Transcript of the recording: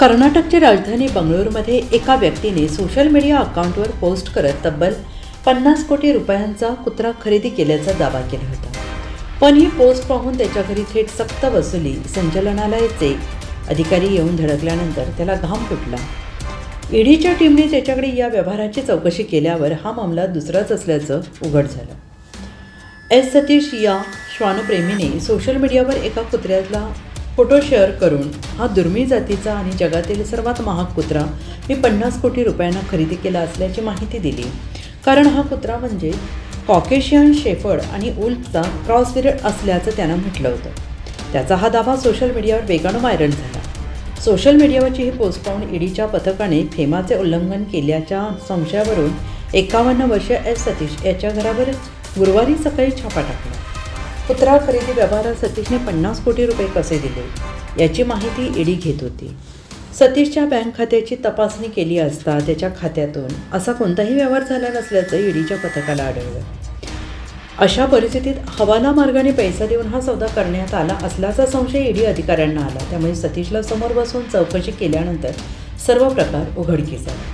कर्नाटकची राजधानी बंगळुरूमध्ये एका व्यक्तीने सोशल मीडिया अकाउंटवर पोस्ट करत तब्बल पन्नास कोटी रुपयांचा कुत्रा खरेदी केल्याचा दावा केला होता. पण ही पोस्ट पाहून त्याच्या घरी थेट सक्त वसुली संचालनालयाचे अधिकारी येऊन धडकल्यानंतर त्याला घाम फुटला. ईडीच्या टीमने त्याच्याकडे या व्यवहाराची चौकशी केल्यावर हा मामला दुसराच असल्याचं उघड झालं. एस सतीश या श्वानप्रेमीने सोशल मीडियावर एका कुत्र्याला फोटो शेअर करून हा दुर्मिळ जातीचा आणि जगातील सर्वात महाग कुत्रा मी पन्नास कोटी रुपयांना खरेदी केला असल्याची माहिती दिली. कारण हा कुत्रा म्हणजे कॉकेशियन शेफर्ड आणि उल्फचा क्रॉसविरड असल्याचं त्यानं म्हटलं होतं. त्याचा हा दावा सोशल मीडियावर वेगानं व्हायरल झाला. सोशल मीडियावरची ही पोस्ट पाहून ईडीच्या पथकाने फेमाचे उल्लंघन केल्याच्या संशयावरून एकावन्न वर्षीय एस सतीश याच्या घरावर गुरुवारी सकाळी छापा टाकला. पुतळा खरेदी व्यवहारात सतीशने पन्नास कोटी रुपये कसे दिले? याची माहिती ईडी घेत होती. सतीशच्या बँक खात्याची तपासणी केली असता त्याच्या खात्यातून असा कोणताही व्यवहार झाला नसल्याचं ईडीच्या पथकाला आढळलं. अशा परिस्थितीत हवाला मार्गाने पैसा देऊन हा सौदा करण्यात आला असल्याचा संशय ईडी अधिकाऱ्यांना आला. त्यामुळे सतीशला समोर बसून चौकशी केल्यानंतर सर्व प्रकार उघडकीस आला.